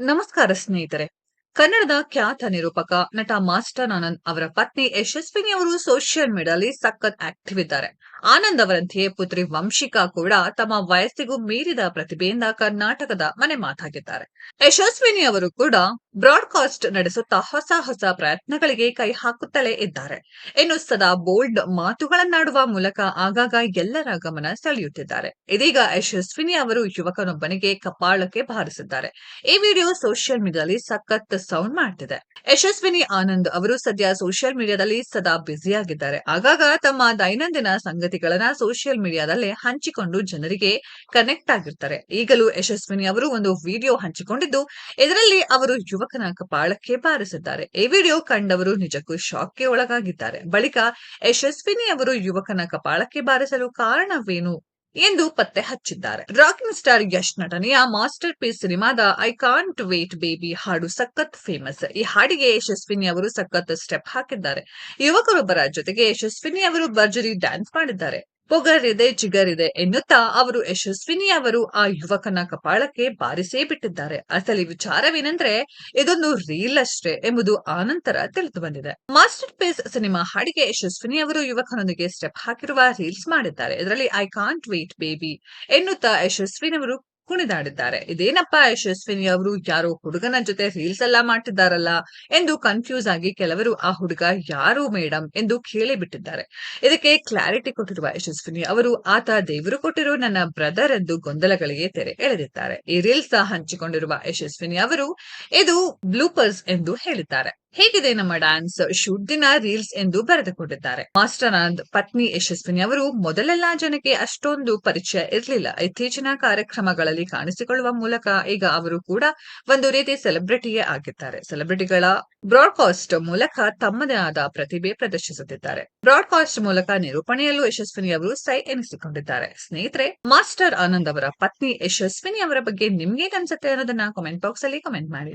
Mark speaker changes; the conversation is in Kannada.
Speaker 1: ನಮಸ್ಕಾರ ಸ್ನೇಹಿತರೆ. ಕನ್ನಡದ ಖ್ಯಾತ ನಿರೂಪಕ ನಟ ಮಾಸ್ಟರ್ ಆನಂದ್ ಅವರ ಪತ್ನಿ ಯಶಸ್ವಿನಿ ಅವರು ಸೋಷಿಯಲ್ ಮೀಡಿಯಾದಲ್ಲಿ ಸಖತ್ ಆಕ್ಟಿವ್ ಇದ್ದಾರೆ. ಆನಂದ್ ಅವರಂತೆಯೇ ಪುತ್ರಿ ವಂಶಿಕಾ ಕೂಡ ತಮ್ಮ ವಯಸ್ಸಿಗೂ ಮೀರಿದ ಪ್ರತಿಭೆಯಿಂದ ಕರ್ನಾಟಕದ ಮನೆ ಮಾತಾಗಿದ್ದಾರೆ. ಯಶಸ್ವಿನಿ ಅವರು ಕೂಡ ಬ್ರಾಡ್ಕಾಸ್ಟ್ ನಡೆಸುತ್ತಾ ಹೊಸ ಹೊಸ ಪ್ರಯತ್ನಗಳಿಗೆ ಕೈ ಹಾಕುತ್ತಲೇ ಇದ್ದಾರೆ. ಇನ್ನು ಸದಾ ಬೋಲ್ಡ್ ಮಾತುಗಳನ್ನಾಡುವ ಮೂಲಕ ಆಗಾಗ ಎಲ್ಲರ ಗಮನ ಸೆಳೆಯುತ್ತಿದ್ದಾರೆ. ಇದೀಗ ಯಶಸ್ವಿನಿ ಅವರು ಯುವಕನೊಬ್ಬನಿಗೆ ಕಪಾಳಕ್ಕೆ ಬಾರಿಸಿದ್ದಾರೆ. ಈ ವಿಡಿಯೋ ಸೋಷಿಯಲ್ ಮೀಡಿಯಾದಲ್ಲಿ ಸಖತ್ ಸೌಂಡ್ ಮಾಡ್ತಿದೆ. ಯಶಸ್ವಿನಿ ಆನಂದ್ ಅವರು ಸದ್ಯ ಸೋಷಿಯಲ್ ಮೀಡಿಯಾದಲ್ಲಿ ಸದಾ ಬ್ಯುಸಿಯಾಗಿದ್ದಾರೆ. ಆಗಾಗ ತಮ್ಮ ದೈನಂದಿನ ಸಂಗತಿಗಳನ್ನ ಸೋಷಿಯಲ್ ಮೀಡಿಯಾದಲ್ಲಿ ಹಂಚಿಕೊಂಡು ಜನರಿಗೆ ಕನೆಕ್ಟ್ ಆಗಿರ್ತಾರೆ. ಈಗಲೂ ಯಶಸ್ವಿನಿ ಅವರು ಒಂದು ವಿಡಿಯೋ ಹಂಚಿಕೊಂಡಿದ್ದು, ಇದರಲ್ಲಿ ಅವರು ಯುವಕನ ಕಪಾಳಕ್ಕೆ ಬಾರಿಸಿದ್ದಾರೆ. ಈ ವಿಡಿಯೋ ಕಂಡವರು ನಿಜಕ್ಕೂ ಶಾಕ್ಗೆ ಒಳಗಾಗಿದ್ದಾರೆ. ಬಳಿಕ ಯಶಸ್ವಿನಿ ಅವರು ಯುವಕನ ಕಪಾಳಕ್ಕೆ ಬಾರಿಸಲು ಕಾರಣವೇನು? ಎಂದು ಪತ್ತೆ ಹಚ್ಚಿದ್ದಾರೆ. ರಾಕಿಂಗ್ ಸ್ಟಾರ್ ಯಶ್ ನಟನೆಯ ಮಾಸ್ಟರ್ ಪೀಸ್ ಸಿನಿಮಾದ ಐ ಕಾಂಟ್ ವೇಟ್ ಬೇಬಿ ಹಾಡು ಸಖತ್ ಫೇಮಸ್. ಈ ಹಾಡಿಗೆ ಯಶಸ್ವಿನಿ ಅವರು ಸಖತ್ ಸ್ಟೆಪ್ ಹಾಕಿದ್ದಾರೆ. ಯುವಕರೊಬ್ಬರ ಜೊತೆಗೆ ಯಶಸ್ವಿನಿ ಅವರು ಭರ್ಜರಿ ಡ್ಯಾನ್ಸ್ ಮಾಡಿದ್ದಾರೆ. ಪೊಗರಿದೆ, ಚಿಗರಿದೆ ಎನ್ನುತ್ತಾ ಅವರು ಯಶಸ್ವಿನಿ ಅವರು ಆ ಯುವಕನ ಕಪಾಳಕ್ಕೆ ಬಾರಿಸೇ ಬಿಟ್ಟಿದ್ದಾರೆ. ಅಸಲಿ ವಿಚಾರವೇನೆಂದ್ರೆ, ಇದೊಂದು ರೀಲ್ ಅಷ್ಟೇ ಎಂಬುದು ಆನಂತರ ತಿಳಿದು ಬಂದಿದೆ. ಮಾಸ್ಟರ್ ಪೇಸ್ ಸಿನಿಮಾ ಹಾಡಿಗೆ ಯಶಸ್ವಿನಿ ಅವರು ಯುವಕನೊಂದಿಗೆ ಸ್ಟೆಪ್ ಹಾಕಿರುವ ರೀಲ್ಸ್ ಮಾಡಿದ್ದಾರೆ. ಇದರಲ್ಲಿ ಐ ಕಾಂಟ್ ವೇಟ್ ಬೇಬಿ ಎನ್ನುತ್ತಾ ಯಶಸ್ವಿನಿ ಅವರು ಕುಣಿದಾಡಿದ್ದಾರೆ ಇದೇನಪ್ಪ ಯಶಸ್ವಿನಿ ಅವರು? ಯಾರೋ ಹುಡುಗನ ಜೊತೆ ರೀಲ್ಸ್ ಎಲ್ಲ ಮಾಡ್ತಿದ್ದಾರಲ್ಲ? ಎಂದು ಕನ್ಫ್ಯೂಸ್ ಆಗಿ ಕೆಲವರು, ಆ ಹುಡುಗ ಯಾರು ಮೇಡಮ್ ಎಂದು ಕೇಳಿ ಬಿಟ್ಟಿದ್ದಾರೆ ಇದಕ್ಕೆ ಕ್ಲಾರಿಟಿ ಕೊಟ್ಟಿರುವ ಯಶಸ್ವಿನಿ ಅವರು, ಆತ ದೇವರು ಕೊಟ್ಟಿರೋ ನನ್ನ ಬ್ರದರ್ ಎಂದು ಗೊಂದಲಗಳಿಗೆ ತೆರೆ ಎಳೆದಿದ್ದಾರೆ. ಈ ರೀಲ್ಸ್ ಹಂಚಿಕೊಂಡಿರುವ ಯಶಸ್ವಿನಿ ಅವರು, ಇದು ಬ್ಲೂಪರ್ಸ್ ಎಂದು ಹೇಳಿದ್ದಾರೆ. ಹೇಗಿದೆ ನಮ್ಮ ಡ್ಯಾನ್ಸ್ ಶೂಟ್ ದಿನ ರೀಲ್ಸ್ ಎಂದು ಬರೆದುಕೊಂಡಿದ್ದಾರೆ. ಮಾಸ್ಟರ್ ಆನಂದ್ ಪತ್ನಿ ಯಶಸ್ವಿನಿ ಅವರು ಮೊದಲೆಲ್ಲ ಜನಕ್ಕೆ ಅಷ್ಟೊಂದು ಪರಿಚಯ ಇರಲಿಲ್ಲ. ಇತ್ತೀಚಿನ ಕಾರ್ಯಕ್ರಮಗಳಲ್ಲಿ ಕಾಣಿಸಿಕೊಳ್ಳುವ ಮೂಲಕ ಈಗ ಅವರು ಕೂಡ ಒಂದು ರೀತಿ ಸೆಲೆಬ್ರಿಟಿಯೇ ಆಗಿದ್ದಾರೆ. ಸೆಲೆಬ್ರಿಟಿಗಳ ಬ್ರಾಡ್ಕಾಸ್ಟ್ ಮೂಲಕ ತಮ್ಮದೇ ಆದ ಪ್ರತಿಭೆ ಪ್ರದರ್ಶಿಸುತ್ತಿದ್ದಾರೆ. ಬ್ರಾಡ್ಕಾಸ್ಟ್ ಮೂಲಕ ನಿರೂಪಣೆಯಲ್ಲೂ ಯಶಸ್ವಿನಿ ಅವರು ಸೈ ಎನಿಸಿಕೊಂಡಿದ್ದಾರೆ. ಸ್ನೇಹಿತರೆ ಮಾಸ್ಟರ್ ಆನಂದ್ ಅವರ ಪತ್ನಿ ಯಶಸ್ವಿನಿ ಅವರ ಬಗ್ಗೆ ನಿಮ್ಗೆ ಅನ್ಸುತ್ತೆ ಅನ್ನೋದನ್ನ ಕಾಮೆಂಟ್ ಬಾಕ್ಸ್ ಅಲ್ಲಿ ಕಮೆಂಟ್ ಮಾಡಿ.